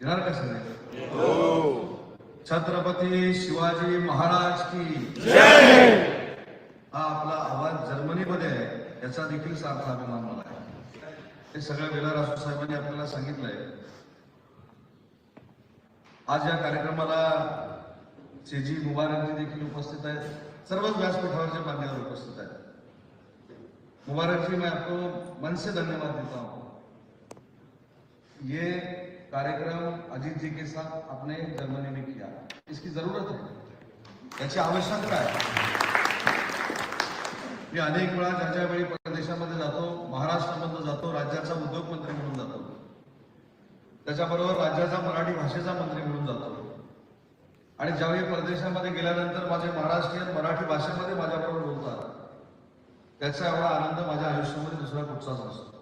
येणार का छत्रपती शिवाजी महाराज की हा आपला आवाज जर्मनीमध्ये आहे. याचा देखील सारखा अभिमान मला आहे. हे सगळं वेला रासू साहेबांनी आपल्याला सांगितलंय. आज या कार्यक्रमाला शेजी मुबारकजी देखील उपस्थित आहेत. सर्वच व्यासपीठावरच्या मान्यवर उपस्थित आहेत. मुबारक जी मैं आपको मन से धन्यवाद देता हूँ. ये कार्यक्रम अजीत जी के साथ आपने जर्मनी में किया। इसकी जरूरत है। याची आवश्यकता आहे मी अनेक वेळा ज्या वेळी प्रदेशामध्ये जातो महाराष्ट्रामध्ये जातो राज्याचा उद्योग मंत्री म्हणून जातो. त्याच्याबरोबर राज्याचा मराठी भाषेचा मंत्री म्हणून जातो. आणि ज्यावेळी परदेशामध्ये गेल्यानंतर माझे महाराष्ट्रीयन मराठी भाषेमध्ये माझ्याबरोबर बोलतात त्याचा एवढा आनंद माझ्या आयुष्यामध्ये दुसरा कुठचाच नसतो.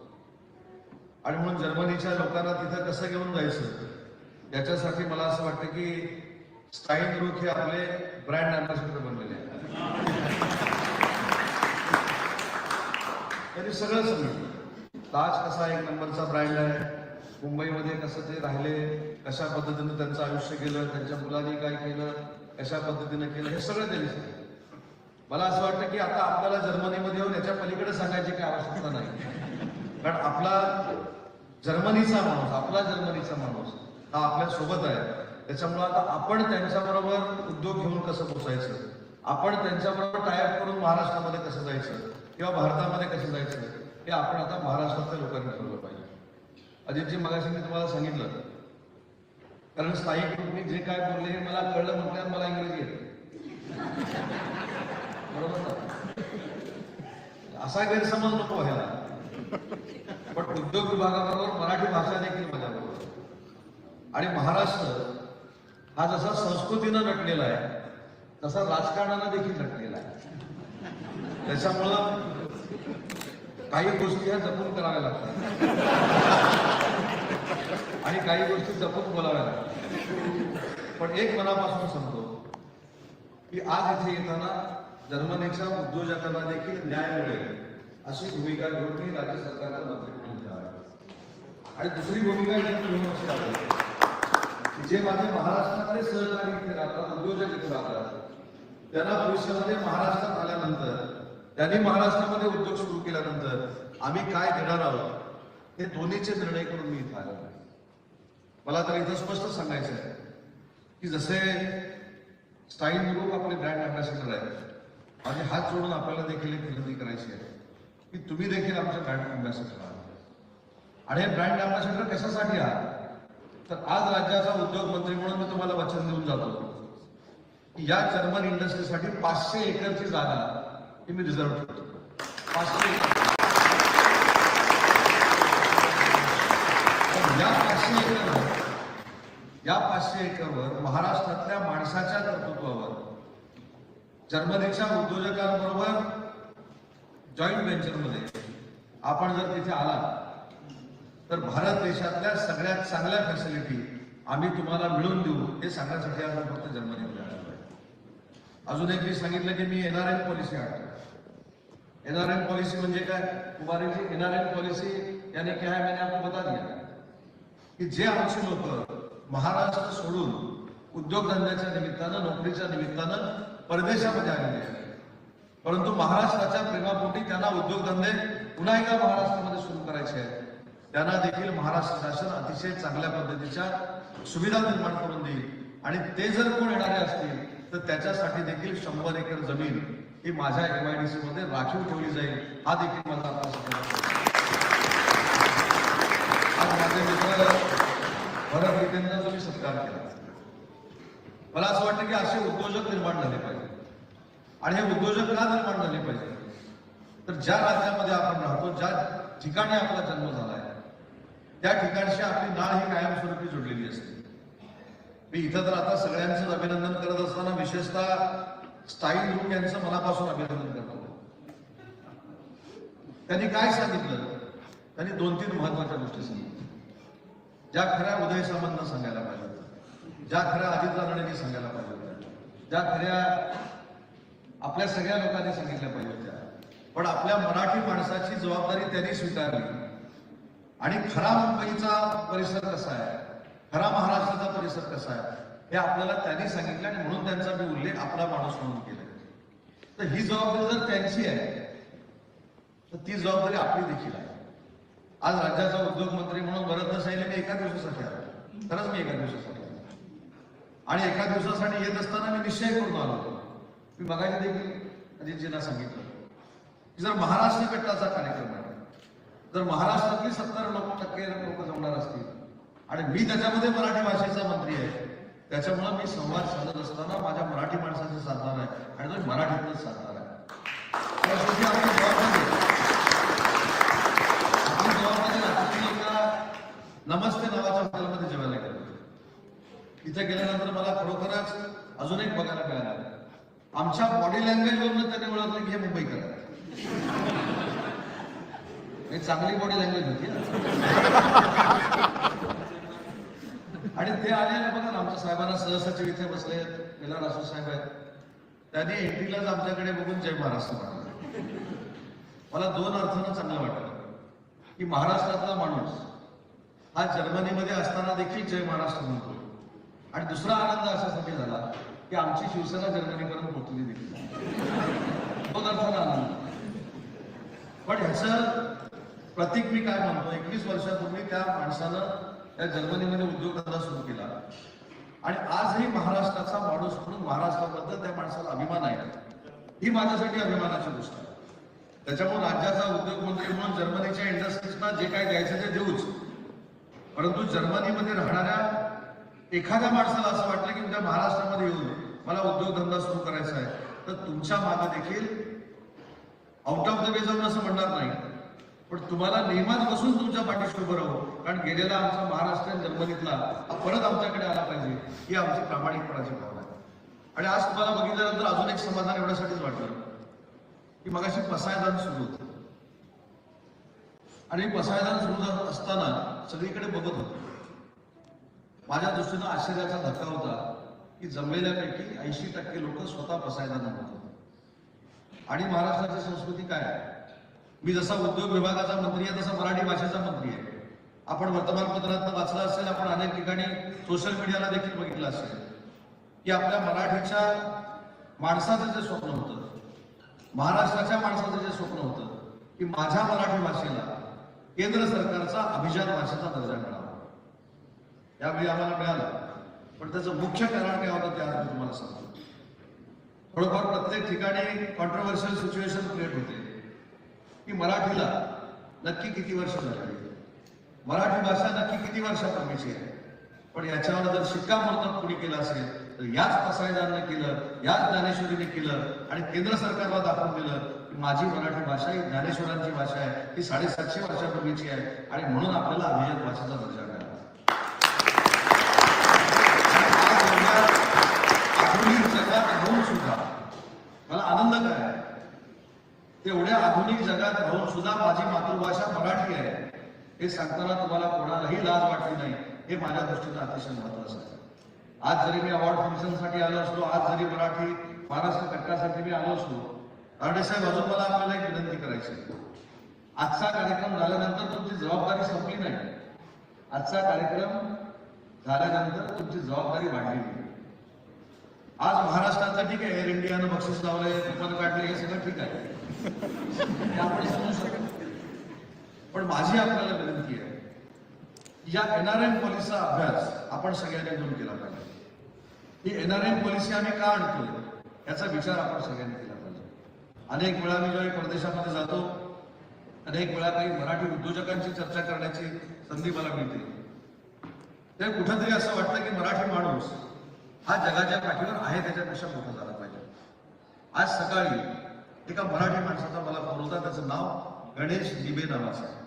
आणि म्हणून जर्मनीच्या लोकांना तिथं कसं घेऊन जायचं? याच्यासाठी मला असं वाटतं की स्टाईन ग्रुप हे आपले ब्रँड अँबॅसिडर बनलेले आहेत. त्यांनी सगळं सांगितलं. ताज कसा एक नंबरचा ब्रँड आहे? मुंबईमध्ये कसं ते राहिले? कशा पद्धतीनं त्यांचं आयुष्य केलं त्यांच्या मुलांनी काय केलं? कशा पद्धतीनं केलं? हे सगळं त्यांनी सांगितलं. मला असं वाटतं की आता आपल्याला जर्मनीमध्ये येऊन याच्या पलीकडे सांगायची काही आवश्यकता नाही. कारण आपला जर्मनीचा माणूस आपला जर्मनीचा माणूस हा आपल्यासोबत आहे. त्याच्यामुळे आता आपण त्यांच्याबरोबर उद्योग घेऊन कसं पोचायचं? आपण त्यांच्याबरोबर टायअप करून महाराष्ट्रामध्ये कसं जायचं? किंवा भारतामध्ये कसं जायचं? हे आपण आता महाराष्ट्रातल्या लोकांनी ठरवलं पाहिजे. अजितजी मगाशी मी तुम्हाला सांगितलं. कारण स्थायिक ग्रुपनी जे काय बोलले हे मला कळलं म्हटल्यावर मला इंग्रजी येते. बरोबर असा गैरसमज नको व्हायला. पण उद्योग विभागाबरोबर मराठी भाषा देखील माझ्याबरोबर. आणि महाराष्ट्र हा जसा संस्कृतीनं नटलेला आहे तसा राजकारणानं देखील नटलेला आहे. त्याच्यामुळं काही गोष्टी ह्या जपून कराव्या लागतात. आणि काही गोष्टी जपून बोलाव्या लागतात. पण एक मनापासून सांगतो की आज इथे येताना जर्मनीच्या उद्योजकांना देखील न्याय मिळेल अशी भूमिका घेऊन मी राज्य सरकारचा मंत्री म्हणून इथे आलो. आणि दुसरी भूमिका घेऊन अशी आहे की जे माझे महाराष्ट्रातले सहकारी इथे राहतात उद्योजक इथे राहतात त्यांना भविष्यामध्ये महाराष्ट्रात आल्यानंतर त्यांनी महाराष्ट्रामध्ये उद्योग सुरू केल्यानंतर आम्ही काय देणार आहोत हे दोन्हीचे निर्णय करून मी इथं आलो मला तर इथं स्पष्ट सांगायचं आहे की जसे स्टाईन ग्रुप आपले ब्रँड अँबॅसेडर आहेत माझे हात जोडून आपल्याला देखील एक विनंती करायची आहे की तुम्ही देखील आमचे ब्रँड अँबॅसेडर आहात. आणि हे ब्रँड अँबॅसिडर कशासाठी आहात? तर आज राज्याचा उद्योग मंत्री म्हणून मी तुम्हाला वचन देऊन जातो की या जर्मन इंडस्ट्रीसाठी पाचशे एकरची जागा ही मी रिझर्व ठेवतो. पाचशे या पाचशे एकरवर या पाचशे एकरवर महाराष्ट्रातल्या माणसाच्या कर्तृत्वावर जर्मनीच्या उद्योजकांबरोबर जॉईंट व्हेंचरमध्ये आपण जर तिथे आला तर भारत देशातल्या सगळ्यात चांगल्या फॅसिलिटी आम्ही तुम्हाला मिळवून देऊ हे सांगण्यासाठी आज फक्त जर्मनीमध्ये आलेलो आहे. अजून एक मी सांगितलं की मी एनआरएन पॉलिसी आणतो. एनआरएम पॉलिसी म्हणजे काय? कुमारी जी एम पॉलिसी याने क्या है मैंने आपको बता दिया? की जे आमचे लोक महाराष्ट्र सोडून उद्योगधंद्याच्या निमित्तानं नोकरीच्या निमित्तानं परदेशामध्ये आलेले आहेत. परंतु महाराष्ट्राच्या प्रेमापोटी त्यांना उद्योगधंदे पुन्हा एकदा महाराष्ट्रामध्ये सुरू करायचे आहेत. त्यांना देखील महाराष्ट्र शासन अतिशय चांगल्या पद्धतीच्या सुविधा निर्माण करून देईल. आणि ते जर कोण येणारे असतील तर त्याच्यासाठी देखील शंभर एकर जमीन ही माझ्या एमआयडीसी मध्ये राखीव ठेवली जाईल. हा देखील मला आज माझे मित्र भरत गीतेंचा तुम्ही सत्कार केला. मला असं वाटतं की असे उद्योजक निर्माण झाले पाहिजे. आणि हे उद्योजक का निर्माण झाले पाहिजे? तर ज्या राज्यामध्ये आपण राहतो ज्या ठिकाणी आपला जन्म झाला त्या ठिकाणशी आपली नाळ ही कायमस्वरूपी जोडलेली असते. मी इथं तर आता सगळ्यांचं अभिनंदन करत असताना विशेषतः स्टाईल लोक यांचं मनापासून अभिनंदन करतो. त्यांनी काय सांगितलं? त्यांनी दोन तीन महत्त्वाच्या गोष्टी सांगितल्या. ज्या खऱ्या उदय सामंत सांगायला पाहिजे होत्या. ज्या खऱ्या अजित राणेंनी सांगायला पाहिजे होत्या. ज्या खऱ्या आपल्या सगळ्या लोकांनी सांगितल्या पाहिजे होत्या. पण आपल्या मराठी माणसाची जबाबदारी त्यांनी स्वीकारली. आणि खरा मुंबईचा परिसर कसा आहे? खरा महाराष्ट्राचा परिसर कसा आहे? हे आपल्याला त्यांनी सांगितलं आणि म्हणून त्यांचा मी उल्लेख आपला माणूस म्हणून केला तर ही जबाबदारी जर त्यांची आहे तर ती जबाबदारी आपली देखील आहे. आज राज्याचा उद्योग मंत्री म्हणून बरं साहेब मी एका दिवसासाठी आलो. खरंच मी एका दिवसासाठी आलो. आणि एका दिवसासाठी येत असताना मी निश्चय करून आलो. होतो मी बघायला देखील अजितजींना सांगितलं. की जर महाराष्ट्र बेटाचा कार्यक्रम आहे जर महाराष्ट्रातली सत्तर लोक टक्के लोक जमणार असतील आणि मी त्याच्यामध्ये मराठी भाषेचा मंत्री आहे त्याच्यामुळे मी संवाद साधत असताना माझ्या मराठी माणसाचे साधणार आहे आणि तो मराठीतच साधणार आहे. एका नमस्ते नावाच्या हॉटेलमध्ये जेवायला गेलो. तिथे गेल्यानंतर मला खरोखरच अजून एक बघायला मिळालं. आमच्या बॉडी लँग्वेज वरून त्यांनी ओळखलं की हे मुंबईकर. आहे. हे चांगली बॉडी लँग्वेज होती आणि ते आलेले बघा ना आमच्या साहेबांना सहसचिव इथे बसले मिला रासू साहेब आहेत. त्यांनी एंट्रीलाच आमच्याकडे बघून जय महाराष्ट्र म्हटलं मला दोन अर्थानं चांगलं वाटलं. की महाराष्ट्रातला माणूस हा जर्मनीमध्ये असताना देखील जय महाराष्ट्र म्हणतो. आणि दुसरा आनंद अशासाठी झाला की आमची शिवसेना जर्मनीपर्यंत पोहोचली देखील. दोन अर्थानं आनंद. पण ह्याचं प्रतीक मी काय म्हणतो एकवीस वर्षापूर्वी त्या माणसानं त्या जर्मनीमध्ये उद्योगधंदा सुरू केला. आणि आजही महाराष्ट्राचा माणूस म्हणून महाराष्ट्राबद्दल त्या माणसाला अभिमान आहे. ही माझ्यासाठी अभिमानाची गोष्ट आहे. त्याच्यामुळे राज्याचा उद्योगमंत्री म्हणून जर्मनीच्या इंडस्ट्रीजना जे काय द्यायचं ते देऊच. परंतु जर्मनीमध्ये राहणाऱ्या एखाद्या माणसाला असं वाटलं की उद्या महाराष्ट्रामध्ये येऊन मला उद्योगधंदा सुरू करायचा आहे तर तुमच्या मागे देखील आउट ऑफ द वे जाऊन असं म्हणणार नाही. पण तुम्हाला नेहमीच बसून तुमच्या पाठीशी उभं राहू कारण गेलेला आमचा महाराष्ट्र जर्मनीतला हा परत आमच्याकडे आला पाहिजे ही आमची प्रामाणिकपणाची भावना आहे. आणि आज तुम्हाला बघितल्यानंतर अजून एक समाधान एवढ्यासाठीच वाटलं की मगाशी पसायदान सुरू होतं. आणि पसायदान सुरू जात असताना सगळीकडे बघत होतो. माझ्या दृष्टीनं आश्चर्याचा धक्का होता की जमलेल्यापैकी ऐंशी टक्के लोक स्वतः पसायदान होते आणि महाराष्ट्राची संस्कृती काय आहे? मी जसा उद्योग विभागाचा मंत्री आहे तसा मराठी भाषेचा मंत्री आहे. आपण वर्तमानपत्रात वाचलं असेल आपण अनेक ठिकाणी सोशल मीडियाला देखील बघितलं असेल की आपल्या मराठीच्या माणसाचं जे स्वप्न होतं महाराष्ट्राच्या माणसाचं जे स्वप्न होतं की माझ्या मराठी भाषेला केंद्र सरकारचा अभिजात भाषेचा दर्जा मिळावा. यावेळी आम्हाला मिळालं. पण त्याचं मुख्य कारण काय होतं ते आज मी तुम्हाला सांगतो. थोडंफार प्रत्येक ठिकाणी कॉन्ट्रोवर्शियल सिच्युएशन क्रिएट होते. की मराठीला नक्की किती वर्ष झाली? मराठी भाषा नक्की किती वर्षापूर्वीची आहे? पण याच्यावर जर शिक्कामोर्तब कुणी केलं असेल तर याच पसायदारने केलं याच ज्ञानेश्वरीने केलं आणि केंद्र सरकारला दाखवून दिलं की माझी मराठी भाषा ही ज्ञानेश्वरांची भाषा आहे ही साडेसातशे वर्षापूर्वीची आहे आणि म्हणून आपल्याला अभिजात भाषेचा दर्जा मिळाला आज एवढ्या आधुनिक जगात राहून सुद्धा मला आनंद काय आहे? तेवढ्या आधुनिक जगात राहून सुद्धा माझी मातृभाषा मराठी आहे. हे सांगताना तुम्हाला कोणालाही लाज वाटली नाही. हे माझ्या दृष्टीनं अतिशय महत्वाचं आहे. आज जरी मी अवॉर्ड फंक्शनसाठी आलो असलो आज जरी मराठी महाराष्ट्र घटकासाठी मी आलो असलो तारडे साहेब अजून मला आपल्याला एक विनंती करायची आजचा कार्यक्रम झाल्यानंतर तुमची जबाबदारी संपली नाही. आजचा कार्यक्रम झाल्यानंतर तुमची जबाबदारी वाढली आज महाराष्ट्राचं ठीक आहे एअर इंडियानं बक्षीस लावलंय कुपन काढले हे सगळं ठीक आहे. आपण पण माझी आपल्याला विनंती आहे या एनआरएम पॉलिसीचा अभ्यास आपण सगळ्यांनी मिळून केला पाहिजे. ही एनआरएम पॉलिसी आम्ही का आणतो? याचा विचार आपण सगळ्यांनी केला पाहिजे. अनेक वेळा मी ज्यावेळी परदेशामध्ये जातो अनेक वेळा काही मराठी उद्योजकांची चर्चा करण्याची संधी मला मिळते. ते कुठंतरी असं वाटतं की मराठी माणूस हा जगाच्या पाठीवर आहे त्याच्यापेक्षा मोठा झाला पाहिजे. आज सकाळी एका मराठी माणसाचा मला फोन होता त्याचं नाव गणेश दिबे नावाचं आहे.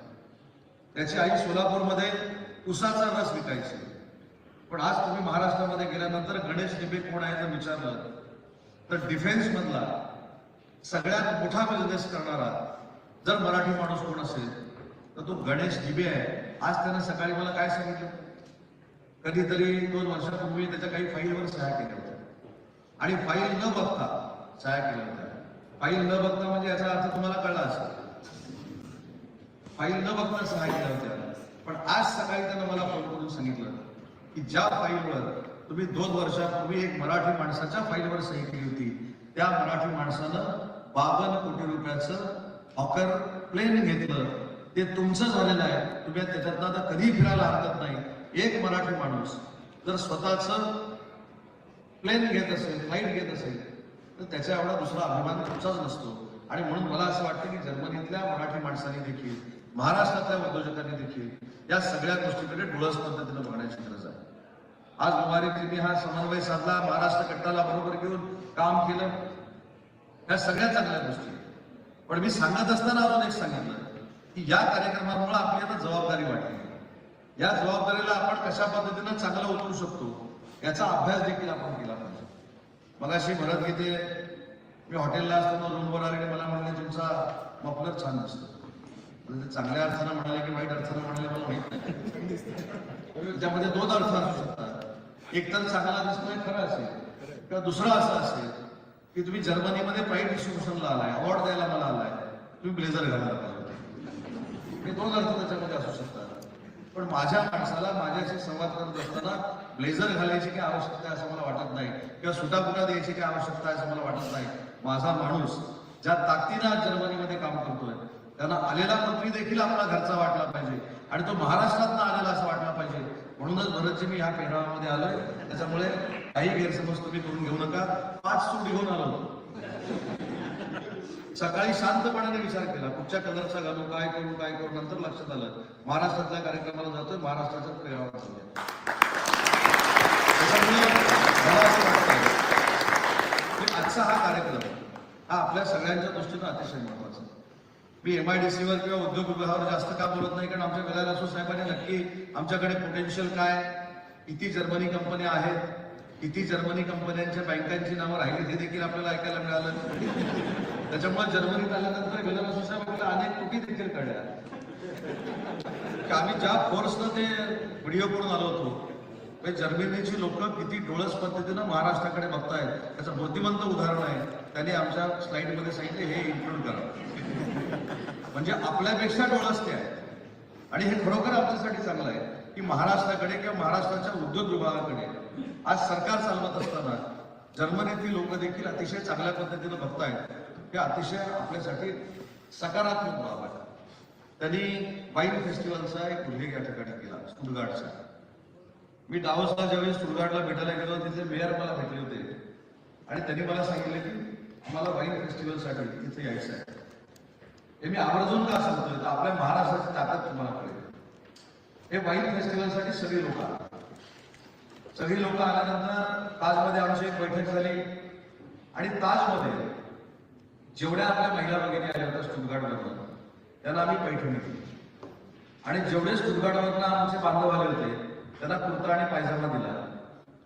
त्याची आई सोलापूरमध्ये उसाचा रस विकायची. पण आज तुम्ही महाराष्ट्रामध्ये गेल्यानंतर गणेश दिबे कोण आहे जर विचारलं तर डिफेन्स मधला सगळ्यात मोठा बिझनेस करणारा जर मराठी माणूस कोण असेल तर तो गणेश दिबे आहे. आज त्यानं सकाळी मला काय सांगितलं? कधीतरी दोन वर्षापूर्वी त्याच्या काही फाईलवर सह्या केल्या होत्या. आणि फाईल न बघता सह्या केल्या होत्या. फाईल न बघता म्हणजे याचा अर्थ तुम्हाला कळला असेल. फाईल न बघता सह्या होत्या पण आज सकाळी त्यानं मला फोन करून सांगितलं की ज्या फाईलवर तुम्ही दोन वर्षापूर्वी एक मराठी माणसाच्या फाईलवर सही केली होती त्या मराठी माणसानं बावन्न कोटी रुपयाचं हॉकर प्लेन घेतलं. ते तुमचं झालेलं आहे. तुम्ही त्याच्यातनं आता कधी फिरायला हरकत नाही. एक मराठी माणूस जर स्वतःच प्लेन घेत असेल फ्लाईट घेत असेल तर त्याच्या एवढा दुसरा अभिमान तुमचाच नसतो. आणि म्हणून मला असं वाटतं की जर्मनीतल्या मराठी माणसांनी देखील महाराष्ट्रातल्या उद्योजकांनी देखील या सगळ्या गोष्टीकडे डोळस पद्धतीनं बघण्याची गरज आहे. आज मुबारकजींनी हा समन्वय साधला महाराष्ट्र कट्टाला बरोबर घेऊन काम केलं. या सगळ्या चांगल्या गोष्टी. पण मी सांगत असताना अजून एक सांगितलं की या कार्यक्रमामुळे आपली आता जबाबदारी वाटली या जबाबदारीला आपण कशा पद्धतीनं चांगलं उतरू शकतो याचा अभ्यास देखील आपण केला पाहिजे मगाशी भरत घेते. मी हॉटेलला असताना रूमवर आले की मला म्हणले तुमचा मफलर छान दिसतो. म्हणजे चांगल्या अर्थानं म्हणाले की वाईट अर्थानं म्हणाले मला माहीत नाही. त्यामध्ये दोन अर्थ असू शकतात एक तर चांगला दिसतोय खरं असेल. किंवा दुसरा असं असेल की तुम्ही जर्मनीमध्ये प्राईड डिस्ट्रीब्युशनला आलाय अवॉर्ड द्यायला मला आलाय. तुम्ही ब्लेझर घालायला पाहिजे हे दोन अर्थ त्याच्यामध्ये असू शकतात. पण माझ्या माणसाला माझ्याशी संवाद करत असताना ब्लेझर घालायची काही आवश्यकता आहे असं मला वाटत नाही. किंवा सुटापुटा द्यायची काही आवश्यकता आहे असं मला वाटत नाही. माझा माणूस ज्या ताकदीनं आज जर्मनीमध्ये काम करतोय त्यांना आलेला मंत्री देखील आपला घरचा वाटला पाहिजे. आणि तो महाराष्ट्रातनं आलेला असं वाटला पाहिजे. म्हणूनच भरतजी मी ह्या पेहरावामध्ये आलोय. त्याच्यामुळे काही गैरसमज तुम्ही करून घेऊ नका. पाच सूट घेऊन आलो. सकाळी शांतपणाने विचार केला. कुठच्या कलरचा घालू काय करू काय करू नंतर लक्षात आलं. महाराष्ट्रातल्या कार्यक्रमाला जातोय महाराष्ट्राच्या पेहरावात जाऊया मला असं वाटतं की आजचा हा कार्यक्रम हा आपल्या सगळ्यांच्या दृष्टीनं अतिशय महत्त्वाचा डी सी वर किंवा उद्योग विभागावर जास्त का बोलत नाही कारण आमच्या विलास असो साहेबांनी नक्की आमच्याकडे पोटेन्शियल काय किती जर्मनी कंपन्या आहेत. किती जर्मनी कंपन्यांच्या बँकांची नावं राहिली ते देखील आपल्याला ऐकायला मिळालं. त्याच्यामुळे जर्मनीत आल्यानंतर विलास असो साहेब आपल्याला अनेक कोटी देखील कळल्या आम्ही ज्या फोर्सनं ते व्हिडिओ करून आलो होतो म्हणजे जर्मनीची लोक किती डोळस पद्धतीनं महाराष्ट्राकडे बघतायत. त्याचं बुद्धिमंत उदाहरण आहे. त्यांनी आमच्या स्लाइडमध्ये सांगितले हे इन्क्लूड करा. म्हणजे आपल्यापेक्षा डोळस ते आहे आणि हे खरोखर आपल्यासाठी चांगलं आहे की महाराष्ट्राकडे किंवा महाराष्ट्राच्या उद्योग विभागाकडे आज सरकार चालवत असताना जर्मनीतील लोक देखील अतिशय चांगल्या पद्धतीनं बघतायत. हे अतिशय आपल्यासाठी सकारात्मक बाब आहे. त्यांनी वाईन फेस्टिवलचा एक उल्लेख या ठिकाणी केला सुरगाडचा. मी डावसला ज्यावेळी सुरगाडला भेटायला गेलो तिथे मेयर मला भेटले होते. आणि त्यांनी मला सांगितले की आम्हाला वाईन फेस्टिवलसाठी तिथे यायचं आहे. हे मी आवर्जून का सांगतोय तर आपल्या महाराष्ट्राची ताकद तुम्हाला कळेल. हे वाईन फेस्टिवलसाठी सगळी लोक आले. सगळी लोक आल्यानंतर ताजमध्ये आमची एक बैठक झाली. आणि ताजमध्ये जेवढ्या आपल्या महिला भगिनी आल्या होत्या स्टुडगार्डवरून त्यांना आम्ही पैठणी दिली. आणि जेवढेच स्टुडगार्डवरनं आमचे बांधव आले होते त्यांना कुर्ता आणि पायजामा दिला.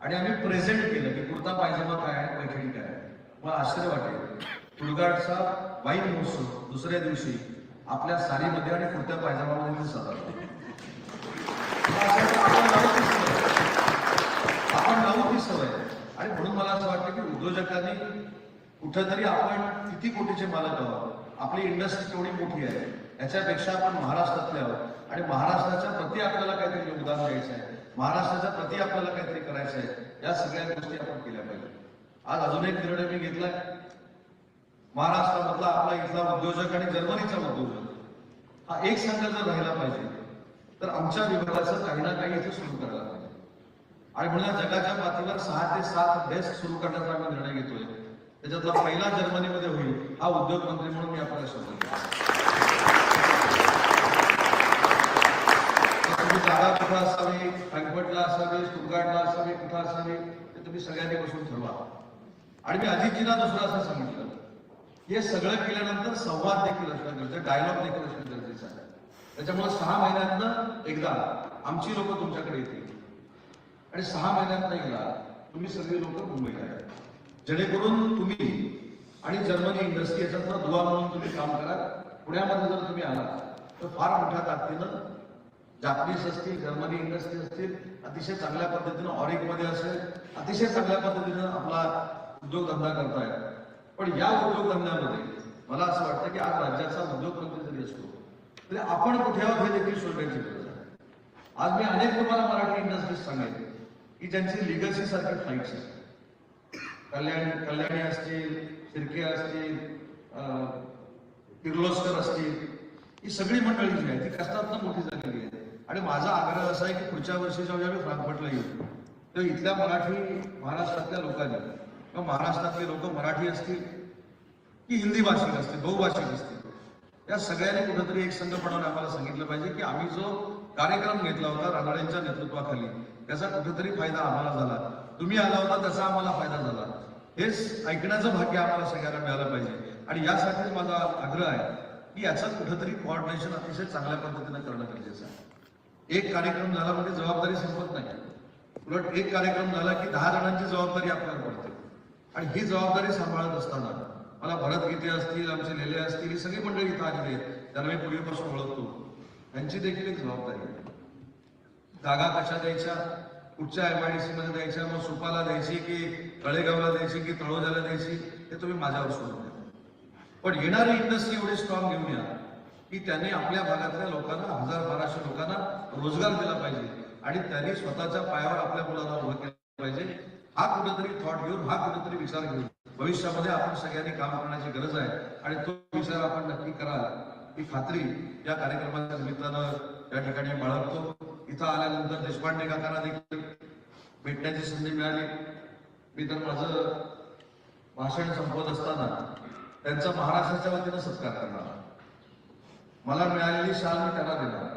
आणि आम्ही प्रेझेंट केलं की कुर्ता पायजामा काय आहे पैठणी काय आहे. मला आश्चर्य वाटेल. तुळगाडचा वाईन महोत्सव दुसऱ्या दिवशी आपल्या सारीमध्ये आणि कुर्त्या पायजामामध्ये दिसत आपण लावू ती सवय. आणि म्हणून मला असं वाटतं की उद्योजकांनी कुठंतरी आपण किती कोटीचे मालक आहोत. आपली इंडस्ट्री केवढी मोठी आहे. याच्यापेक्षा आपण महाराष्ट्रातले आहोत. आणि महाराष्ट्राच्या प्रति आपल्याला काहीतरी योगदान द्यायचं आहे महाराष्ट्राच्या प्रति आपल्याला काहीतरी करायचं आहे या सगळ्या गोष्टी आपण केल्या पाहिजे. आज अजून एक निर्णय मी घेतलाय. महाराष्ट्रामधला आपला इथला उद्योजक आणि जर्मनीचा उद्योजक हा एक संघ जर राहिला पाहिजे तर आमच्या विभागाचं काही ना काही इथे सुरू करायला पाहिजे. आणि म्हणून जगाच्या पातळीवर सहा ते सात डेस्क सुरू करण्याचा आम्ही निर्णय घेतोय. त्याच्यातला पहिला जर्मनीमध्ये होईल हा उद्योग मंत्री म्हणून मी आपल्याला शोधतो तुम्ही जागा कुठं असावी फ्रँकफर्टला असावी स्टुटगार्टला असावी कुठं असावी ते तुम्ही सगळ्यांनी बसून ठरवा. आणि मी अधिकजीला दुसरं असं सांगितलं. हे सगळं केल्यानंतर संवाद देखील असणं गरजेचं डायलॉग देखील असणं गरजेचं आहे. त्याच्यामुळे सहा महिन्यातनं एकदा आमची लोक तुमच्याकडे येतील. आणि सहा महिन्यातनं एकदा तुम्ही सगळी लोक मुंबईला या. जेणेकरून तुम्ही आणि जर्मनी इंडस्ट्री याच्यातनं दुवा म्हणून तुम्ही काम करा. पुण्यामध्ये जर तुम्ही आलात तर फार मोठ्या ताकदीनं जापनीज असतील जर्मनी इंडस्ट्री असतील अतिशय चांगल्या पद्धतीनं ऑरिकमध्ये असेल अतिशय चांगल्या पद्धतीनं आपला उद्योगधंदा करतायत पण या उद्योगधंद्यामध्ये मला असं वाटतं की आज राज्याचा उद्योगमंत्री जरी असतो तरी आपण कुठे आहोत हे देखील शोधण्याची गरज आहे. आज मी अनेक तुम्हाला मराठी इंडस्ट्रीज सांगायचे की ज्यांची लिगसी सारखी फ्लाईट्स आहेत. कल्याण कल्याणी असतील शिर्के असतील किर्लोस्कर असतील ही सगळी मंडळी जी आहे ती कष्टातनं मोठी झालेली आहे आणि माझा आग्रह असा आहे की पुढच्या वर्षी जेव्हा मी फ्रांकफर्टला येऊ तर इथल्या मराठी महाराष्ट्रातल्या लोकांनी किंवा महाराष्ट्रातले लोक मराठी असतील की हिंदी भाषिक असतील बहुभाषिक असतील या सगळ्यांनी कुठंतरी एक संघपणाने आम्हाला सांगितलं पाहिजे की आम्ही जो कार्यक्रम घेतला होता रानड्यांच्या नेतृत्वाखाली त्याचा कुठेतरी फायदा आम्हाला झाला. तुम्ही आला होता त्याचा आम्हाला फायदा झाला. हेच ऐकण्याचं भाग्य आम्हाला सगळ्यांना मिळालं पाहिजे. आणि यासाठीच माझा आग्रह आहे की याचं कुठंतरी कोऑर्डिनेशन अतिशय चांगल्या पद्धतीनं करणं गरजेचं आहे. एक कार्यक्रम झाला म्हणजे जबाबदारी संपत नाही. उलट एक कार्यक्रम झाला की दहा जणांची जबाबदारी आपल्याला पडते. आणि ही जबाबदारी सांभाळत असताना मला भरत गीते असतील आमचे लेले असतील ही सगळी मंडळी इथं आलेली आहेत. त्यांना मी पूर्वीपासून ओळखतो. त्यांची देखील एक जबाबदारी आहे. जागा कशा द्यायच्या? कुठच्या एम आय डी सी मध्ये द्यायच्या? मग सुपाला द्यायची की तळेगावला द्यायची की तळोजाला द्यायची? हे तुम्ही माझ्यावर सोडून द्या. पण येणारी इंडस्ट्री एवढी स्ट्रॉंग घेऊन या. की त्यांनी आपल्या भागातल्या लोकांना हजार बाराशे लोकांना रोजगार दिला पाहिजे. आणि त्यांनी स्वतःच्या पायावर आपल्या मुलांना उभं केलं पाहिजे. हा कुठेतरी थॉट घेऊन हा कुठेतरी विचार घेऊन भविष्यामध्ये आपण सगळ्यांनी काम करण्याची गरज आहे. आणि तो विचार आपण नक्की कराल. ही खात्री या कार्यक्रमाच्या निमित्तानं या ठिकाणी बाळगतो. इथं आल्यानंतर देशपांडे काकांना देखील भेटण्याची संधी मिळाली. मी तर माझं भाषण संपवत असताना त्यांचा महाराष्ट्राच्या वतीनं सत्कार करणार मला मिळालेली शाल मी त्यांना देणार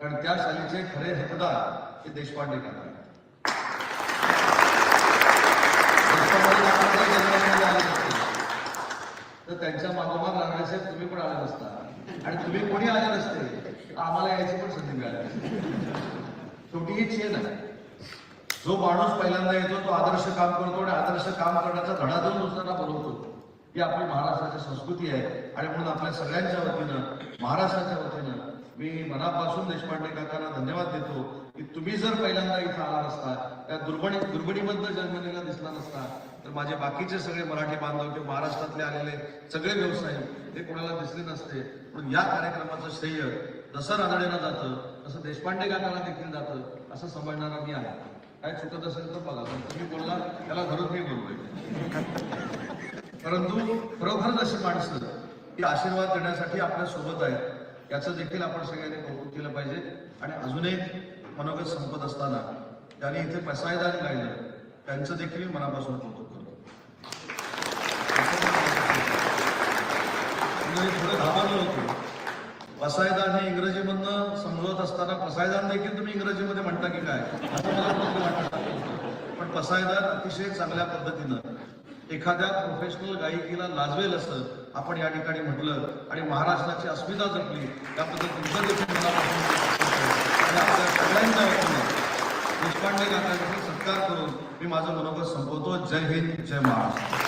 कारण त्या शालीचे खरे हकदार हे देशपांडे करणार तर त्यांच्या मागोमाग लागण्याचे तुम्ही पण आले नसता आणि तुम्ही कोणी आले नसते आम्हाला यायची पण संधी मिळाली नसती. शेवटी ही चेन आहे. जो माणूस पहिल्यांदा येतो तो आदर्श काम करतो आणि आदर्श काम करण्याचा धडा देऊन दुसऱ्यांना बोलवतो. ही आपली महाराष्ट्राची संस्कृती आहे आणि म्हणून आपल्या सगळ्यांच्या वतीनं महाराष्ट्राच्या वतीनं मी मनापासून देशपांडे काकांना धन्यवाद देतो की तुम्ही जर पहिल्यांदा इथं आला नसता त्या दुर्बणी दुर्बणीमधनं जर्मनीला दिसला नसता तर माझे बाकीचे सगळे मराठी बांधव किंवा महाराष्ट्रातले आलेले सगळे व्यवसायी ते कोणाला दिसले नसते. म्हणून या कार्यक्रमाचं श्रेय जसं रानडेला जातं तसं देशपांडे काकांना देखील जातं असं समजणारा मी आहे. काय चुकत असेल तर बघा तुम्ही बोलला त्याला धरून मी बोलतोय परंतु खरोखरच अशी माणसं की आशीर्वाद देण्यासाठी आपल्यासोबत आहेत. याचं देखील आपण सगळ्यांनी कौतुक केलं पाहिजे. आणि अजून एक मनोगत संपत असताना त्यांनी इथे पसायदान गायलं त्यांचं देखील मनापासून कौतुक करतो थोडं घाबरलो होतो. पसायदान हे इंग्रजीमधनं समजवत असताना पसायदान देखील तुम्ही इंग्रजीमध्ये म्हणता की काय? असं मला पण पसायदान अतिशय चांगल्या पद्धतीनं एखाद्या प्रोफेशनल गायिकेला लाजवेल असं आपण या ठिकाणी म्हटलं आणि महाराष्ट्राची अस्मिता जपली त्याबद्दल तुमचं देखील मनापासून आपल्या सगळ्यांच्या देशपांडे काकांचा सत्कार करून मी माझं मनोगत संपवतो. जय हिंद जय महाराष्ट्र.